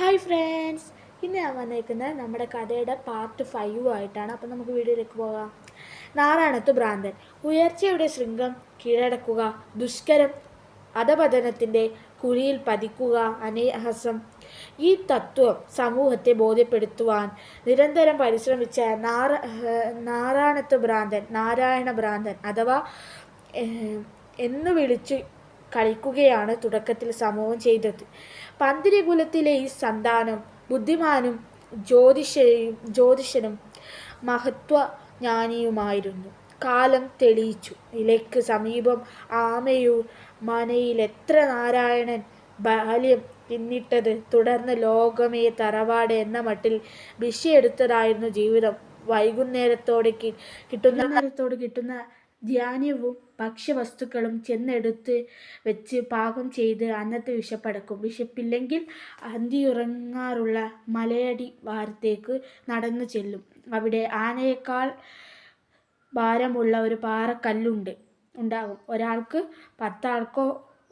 Hi friends ഇന്ന് ഞാൻ വന്നേക്കുന്നത് നമ്മുടെ കഥയുടെ പാർട്ട് ഫൈവ് ആയിട്ടാണ്. അപ്പം നമുക്ക് വീഡിയോയിലേക്ക് പോകാം. നാറാണത്ത് ഭ്രാന്തൻ. ഉയർച്ചയുടെ ശൃംഗം കീഴടക്കുക. ദുഷ്കരം അധപതനത്തിന്റെ കുഴിയിൽ പതിക്കുക. അനേഹസം. ഈ തത്വം സമൂഹത്തെ ബോധ്യപ്പെടുത്തുവാൻ നിരന്തരം പരിശ്രമിച്ച നാറ നാറാണത്ത് ഭ്രാന്തൻ നാരായണ ഭ്രാന്തൻ അഥവാ എന്ന് വിളിച്ച് കളിക്കുകയാണ് തുടക്കത്തിൽ സമൂഹം ചെയ്തത്. പന്തിരികുലത്തിലെ ഈ സന്താനം ബുദ്ധിമാനും ജ്യോതിഷയും ജ്യോതിഷനും മഹത്വജ്ഞാനിയുമായിരുന്നു. കാലം തെളിയിച്ചു. ഇലയ്ക്ക് സമീപം ആമയൂർ മനയിൽ എത്ര നാരായണൻ ബാല്യം പിന്നിട്ടത് തുടർന്ന് ലോകമേ തറവാട് എന്ന മട്ടിൽ ഭിക്ഷയെടുത്തതായിരുന്നു ജീവിതം. വൈകുന്നേരത്തോടെ കിട്ടുന്ന നേരത്തോട് കിട്ടുന്ന ധാന്യവും ഭക്ഷ്യവസ്തുക്കളും ചെന്നെടുത്ത് വെച്ച് പാകം ചെയ്ത് അന്നത്തെ വിശപ്പടക്കും. വിശപ്പില്ലെങ്കിൽ അന്തിയുറങ്ങാറുള്ള മലയടി വാരത്തേക്ക് നടന്നു ചെല്ലും. അവിടെ ആനയേക്കാൾ ഭാരമുള്ള ഒരു പാറക്കല്ലുണ്ട്. ഉണ്ടാകും ഒരാൾക്ക് പത്താൾക്കോ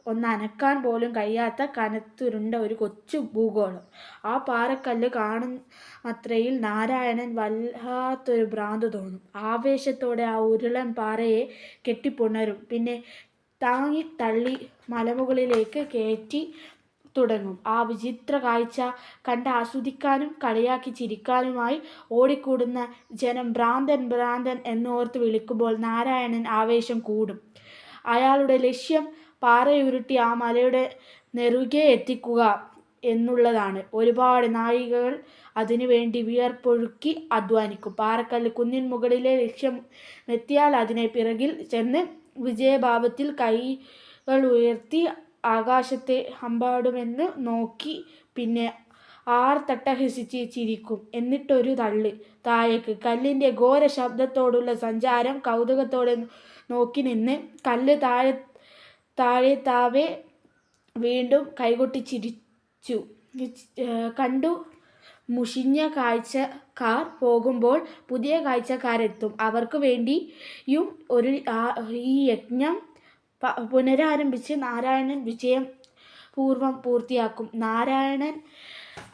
ഒന്ന് അനക്കാൻ പോലും കഴിയാത്ത കനത്തുരുണ്ട ഒരു കൊച്ചു ഭൂഗോളം. ആ പാറക്കല്ല് കാണുമത്രയിൽ നാരായണൻ വല്ലാത്തൊരു ഭ്രാന്ത് തോന്നും. ആവേശത്തോടെ ആ ഉരുളൻ പാറയെ കെട്ടിപ്പുണരും. പിന്നെ താങ്ങി തള്ളി മലമുകളിലേക്ക് കയറ്റി തുടങ്ങും. ആ വിചിത്ര കാഴ്ച കണ്ട് ആസ്വദിക്കാനും കളിയാക്കി ചിരിക്കാനുമായി ഓടിക്കൂടുന്ന ജനം ഭ്രാന്തൻ ഭ്രാന്തൻ എന്നോർത്ത് വിളിക്കുമ്പോൾ നാരായണൻ ആവേശം കൂടും. അയാളുടെ ലക്ഷ്യം പാറയുരുട്ടി ആ മലയുടെ നെറുകെ എത്തിക്കുക എന്നുള്ളതാണ്. ഒരുപാട് നാഴികകൾ അതിനുവേണ്ടി വിയർപ്പൊഴുക്കി അധ്വാനിക്കും. പാറക്കല്ല് കുന്നിൻ മുകളിലെ ലക്ഷ്യം എത്തിയാൽ അതിനെ പിറകിൽ ചെന്ന് വിജയഭാവത്തിൽ കൈകൾ ഉയർത്തി ആകാശത്തെ അമ്പാടുമെന്ന് നോക്കി പിന്നെ ആർ തട്ടഹസിച്ച് ചിരിക്കും. എന്നിട്ടൊരു തള്ള് താഴേക്ക്. കല്ലിന്റെ ഘോര ശബ്ദത്തോടുള്ള സഞ്ചാരം കൗതുകത്തോടെ നോക്കി നിന്ന് കല്ല് താഴെ താഴെ താവെ വീണ്ടും കൈകൊട്ടി ചിരിച്ചു കണ്ടു മുഷിഞ്ഞ കാഴ്ചക്കാർ പോകുമ്പോൾ പുതിയ കാഴ്ചക്കാരെത്തും. അവർക്ക് വേണ്ടിയും ഒരു ഈ യജ്ഞം പുനരാരംഭിച്ച് നാരായണൻ വിജയം പൂർവം പൂർത്തിയാക്കും. നാരായണൻ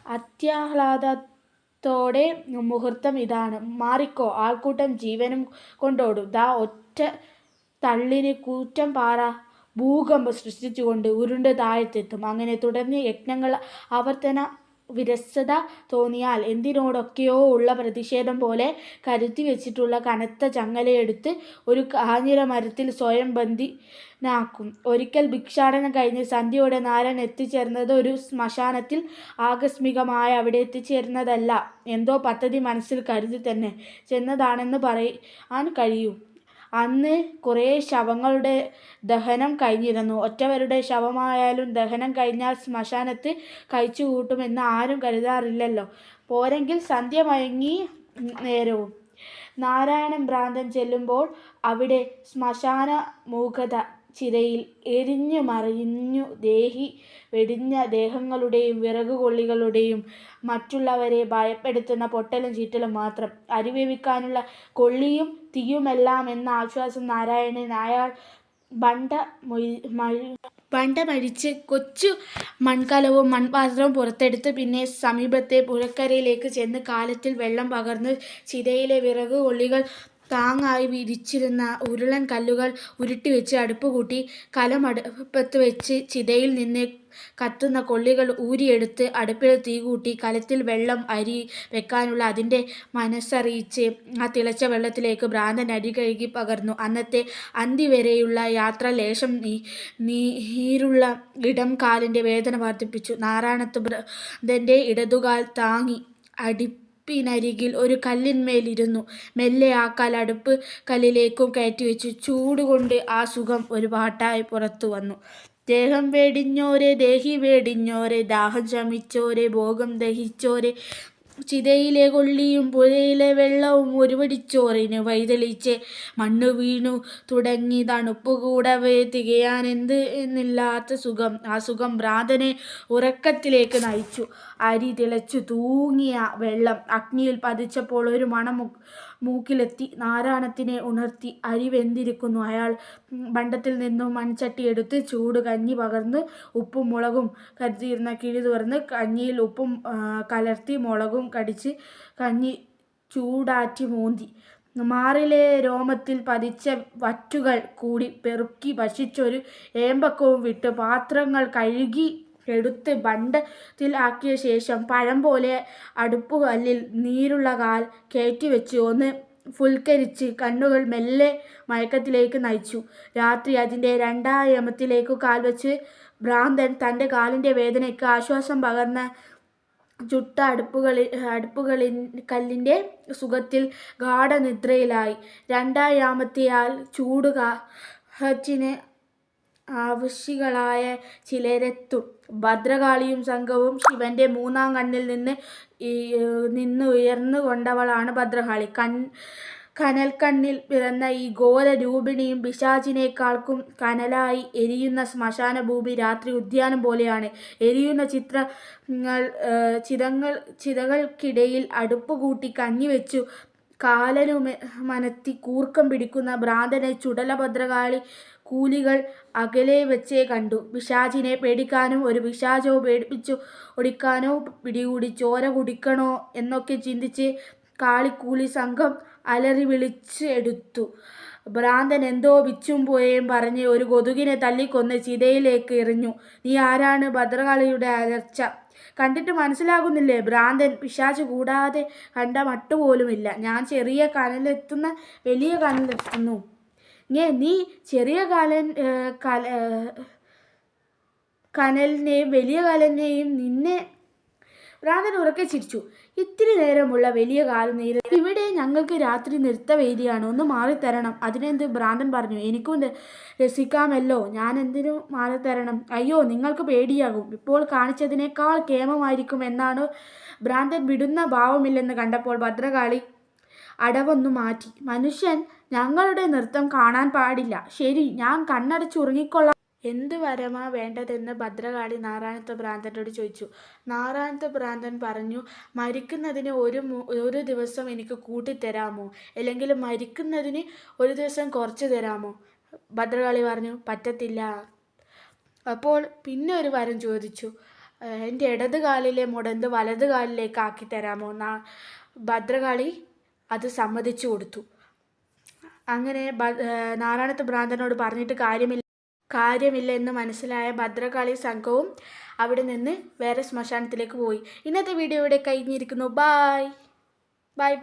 അത്യാഹ്ലാദത്തോടെ മുഹൂർത്തം ഇതാണ്. മാറിക്കോ ആൾക്കൂട്ടം ജീവനും കൊണ്ടോടും. ദാ ഒറ്റ തള്ളിന് കൂറ്റം പാറ ഭൂകമ്പം സൃഷ്ടിച്ചുകൊണ്ട് ഉരുണ്ട് താഴത്തെത്തും അങ്ങനെ തുടർന്ന് യജ്ഞങ്ങൾ ആവർത്തന വിരസത തോന്നിയാൽ എന്തിനോടൊക്കെയോ ഉള്ള പ്രതിഷേധം പോലെ കരുത്തി വെച്ചിട്ടുള്ള കനത്ത ചങ്ങലയെടുത്ത് ഒരു കാഞ്ഞിര മരത്തിൽ സ്വയം ബന്ധിനാക്കും. ഒരിക്കൽ ഭിക്ഷാടനം കഴിഞ്ഞ് സന്ധ്യയോടെ നാരൻ എത്തിച്ചേർന്നത് ഒരു ശ്മശാനത്തിൽ ആകസ്മികമായി അവിടെ എത്തിച്ചേരുന്നതല്ല എന്തോ പദ്ധതി മനസ്സിൽ കരുതി തന്നെ ചെന്നതാണെന്ന് പറയാൻ കഴിയും. അന്ന് കുറേ ശവങ്ങളുടെ ദഹനം കഴിഞ്ഞിരുന്നു. ഒറ്റവരുടെ ശവമായാലും ദഹനം കഴിഞ്ഞാൽ ശ്മശാനത്ത് കഴിച്ചു കൂട്ടുമെന്ന് ആരും കരുതാറില്ലല്ലോ. പോരെങ്കിൽ സന്ധ്യ മയങ്ങി നേരവും. നാരായണൻ ഭ്രാന്തൻ ചെല്ലുമ്പോൾ അവിടെ ശ്മശാന മൂകത ചിരയിൽ എരിഞ്ഞു മറിഞ്ഞു ദേഹി വെടിഞ്ഞ ദേഹങ്ങളുടെയും വിറകുകൊള്ളികളുടെയും മറ്റുള്ളവരെ ഭയപ്പെടുത്തുന്ന പൊട്ടലും ചീറ്റലും മാത്രം. അരിവേവിക്കാനുള്ള കൊള്ളിയും തീയുമെല്ലാം എന്ന ആശ്വാസം നാരായണൻ അയാൾ ബണ്ട ബണ്ട മരിച്ച് കൊച്ചു മൺകലവും മൺപാത്രവും പുറത്തെടുത്ത് പിന്നെ സമീപത്തെ പുഴക്കരയിലേക്ക് ചെന്ന് കാലത്തിൽ വെള്ളം പകർന്ന് ചിതയിലെ വിറക് കൊള്ളികൾ താങ്ങായി വിരിച്ചിരുന്ന ഉരുളൻ കല്ലുകൾ ഉരുട്ടിവെച്ച് അടുപ്പ് കൂട്ടി കലം അടുപ്പത്ത് വെച്ച് ചിതയിൽ നിന്ന് കത്തുന്ന കൊള്ളികൾ ഊരിയെടുത്ത് അടുപ്പിൽ തീ കൂട്ടി കലത്തിൽ വെള്ളം അരി വെക്കാനുള്ള അതിന്റെ മനസ്സറിയിച്ച് ആ തിളച്ച വെള്ളത്തിലേക്ക് ഭ്രാന്തൻ അരി കഴുകി പകർന്നു. അന്നത്തെ അന്തി വരെയുള്ള യാത്ര ലേശം നീ നീരുള്ള ഇടം കാലിന്റെ വേദന വർദ്ധിപ്പിച്ചു. നാരായണത്ത് ഭ്രാന്തന്റെ ഇടതുകാൽ താങ്ങി അടുപ്പിനരികിൽ ഒരു കല്ലിന്മേലിരുന്നു. മെല്ലെ ആ കാൽ അടുപ്പ് കല്ലിലേക്കും കയറ്റിവെച്ചു. ചൂടുകൊണ്ട് ആ സുഖം ഒരു പാട്ടായി പുറത്തു വന്നു. ദേഹം വേടിഞ്ഞോരെ ദേഹി വേടിഞ്ഞോരെ ദാഹം ശമിച്ചോരെ ഭോഗം ദഹിച്ചോരെ ചിതയിലെ കൊള്ളിയും പുഴയിലെ വെള്ളവും ഒരുവടിച്ചോറിന് വൈതലിച്ച് മണ്ണു വീണു തുടങ്ങി തണുപ്പ് കൂടവേ. തികയാൻ എന്ത് എന്നില്ലാത്ത സുഖം. ആ സുഖം ഭ്രാതനെ ഉറക്കത്തിലേക്ക് നയിച്ചു. അരി തിളച്ചു തൂങ്ങിയ വെള്ളം. അഗ്നിയിൽ പതിച്ചപ്പോൾ ഒരു മണം മു- മൂക്കിലെത്തി നാരായണത്തിനെ ഉണർത്തി അരി വെന്തിരിക്കുന്നു അയാൾ? ബണ്ടത്തിൽ നിന്നും മൺചട്ടി എടുത്ത് ചൂട് കഞ്ഞി പകർന്ന് ഉപ്പും മുളകും കരുതിയിരുന്ന കിഴി തുറന്ന് കഞ്ഞിയിൽ ഉപ്പും കലർത്തി മുളകും കടിച്ച് കഞ്ഞി ചൂടാറ്റി മൂന്തി. മാറിലെ രോമത്തിൽ പതിച്ച വറ്റുകൾ കൂടി പെറുക്കി ഭക്ഷിച്ചൊരു ഏമ്പക്കവും വിട്ട് പാത്രങ്ങൾ കഴുകി എടുത്ത് ബണ്ടത്തിൽ ആക്കിയ ശേഷം പഴം പോലെ അടുപ്പുകല്ലിൽ നീരുള്ള കാൽ കയറ്റിവെച്ച് ഒന്ന് ഫുൽക്കരിച്ച് കണ്ണുകൾ മെല്ലെ മയക്കത്തിലേക്ക് നയിച്ചു. രാത്രി അതിന്റെ രണ്ടായമത്തിലേക്ക് കാൽ വെച്ച് ഭ്രാന്തൻ തന്റെ കാലിന്റെ വേദനയ്ക്ക് ആശ്വാസം പകർന്ന ചുട്ട അടുപ്പുകളിൽ അടുപ്പുകളിൽ കല്ലിന്റെ സുഖത്തിൽ ഗാഠനിദ്രയിലായി. രണ്ടായാമത്തെയാൽ ചൂടുക ചൂട് കാച്ചിന് ആവശ്യകളായ ചിലരെത്തും ഭദ്രകാളിയും സംഘവും ശിവന്റെ മൂന്നാം കണ്ണിൽ നിന്ന് നിന്ന് ഉയർന്നു കൊണ്ടവളാണ് ഭദ്രകാളി. കൺ കനൽക്കണ്ണിൽ പിറന്ന ഈ ഘോര രൂപിണിയും പിശാചിനേക്കാൾക്കും കനലായി എരിയുന്ന ശ്മശാന ഭൂമി രാത്രി ഉദ്യാനം പോലെയാണ്. എരിയുന്ന ചിത്രങ്ങൾ ചിതങ്ങൾ ചിതകൾക്കിടയിൽ അടുപ്പ് കൂട്ടി കഞ്ഞി വെച്ചു കാലനു മനത്തി കൂർക്കം പിടിക്കുന്ന ഭ്രാന്തനെ ചുടലഭദ്രകാളി കൂലികൾ അകലെ വെച്ചേ കണ്ടു. പിശാചിനെ പേടിക്കാനും ഒരു പിശാചോ പേടിപ്പിച്ചു ഒടിക്കാനോ പിടികൂടി ചോര കുടിക്കണോ എന്നൊക്കെ ചിന്തിച്ച് കാളിക്കൂലി സംഘം അലറി വിളിച്ച് എടുത്തു. ഭ്രാന്തൻ എന്തോ വിച്ചും പോയേം പറഞ്ഞ് ഒരു കൊതുകിനെ തല്ലിക്കൊന്ന് ചിതയിലേക്ക് എറിഞ്ഞു. നീ ആരാണ്? ഭദ്രകാളിയുടെ അലർച്ച. കണ്ടിട്ട് മനസ്സിലാകുന്നില്ലേ? ഭ്രാന്തൻ പിശാച് കൂടാതെ കണ്ട മട്ടുപോലുമില്ല. ഞാൻ ചെറിയ കനലെത്തുന്ന വലിയ കനലെത്തുന്നു. ഞേ നീ ചെറിയ കാലൻ കല കനലിനെയും വലിയ കലലിനെയും നിന്നെ ഭ്രാന്തൻ ഉറക്കെ ചിരിച്ചു. ഇത്തിരി നേരമുള്ള വലിയ കാലം നീര് ഞങ്ങൾക്ക് രാത്രി നൃത്തവേദിയാണ് ഒന്ന് മാറിത്തരണം. അതിനെന്ത് ഭ്രാന്തൻ പറഞ്ഞു. എനിക്കും രസിക്കാമല്ലോ. ഞാൻ എന്തിനു മാറിത്തരണം? അയ്യോ നിങ്ങൾക്ക് പേടിയാകും. ഇപ്പോൾ കാണിച്ചതിനേക്കാൾ കേമമായിരിക്കും എന്നാണ് ഭ്രാന്തൻ വിടുന്ന ഭാവമില്ലെന്ന് കണ്ടപ്പോൾ ഭദ്രകാളി അടവൊന്നു മാറ്റി. മനുഷ്യൻ ഞങ്ങളുടെ നൃത്തം കാണാൻ പാടില്ല. ശരി ഞാൻ കണ്ണടച്ചുറങ്ങിക്കൊള്ളാം. എന്ത് വരമാ വേണ്ടതെന്ന് ഭദ്രകാളി നാരായണത്വ ഭ്രാന്തനോട് ചോദിച്ചു. നാരായണത്വ ഭ്രാന്തൻ പറഞ്ഞു മരിക്കുന്നതിന് ഒരു ഒരു ദിവസം എനിക്ക് കൂട്ടിത്തരാമോ? അല്ലെങ്കിൽ മരിക്കുന്നതിന് ഒരു ദിവസം കുറച്ച് തരാമോ? ഭദ്രകാളി പറഞ്ഞു പറ്റത്തില്ല. അപ്പോൾ പിന്നെ ഒരു വരം ചോദിച്ചു എന്റെ ഇടത് കാലിലെ മുടന്ത് വലത് കാലിലേക്ക് ആക്കി തരാമോ? നാ ഭദ്രകാളി അത് സമ്മതിച്ചു കൊടുത്തു. അങ്ങനെ നാരായണത്ത് ഭ്രാന്തനോട് പറഞ്ഞിട്ട് കാര്യമില്ല. കാര്യമില്ല എന്ന് മനസ്സിലായ ഭദ്രകാളി സംഘവും അവിടെ നിന്ന് വേറെ ശ്മശാനത്തിലേക്ക് പോയി. ഇന്നത്തെ വീഡിയോ ഇവിടെ കഴിഞ്ഞിരിക്കുന്നു. Bye bye bye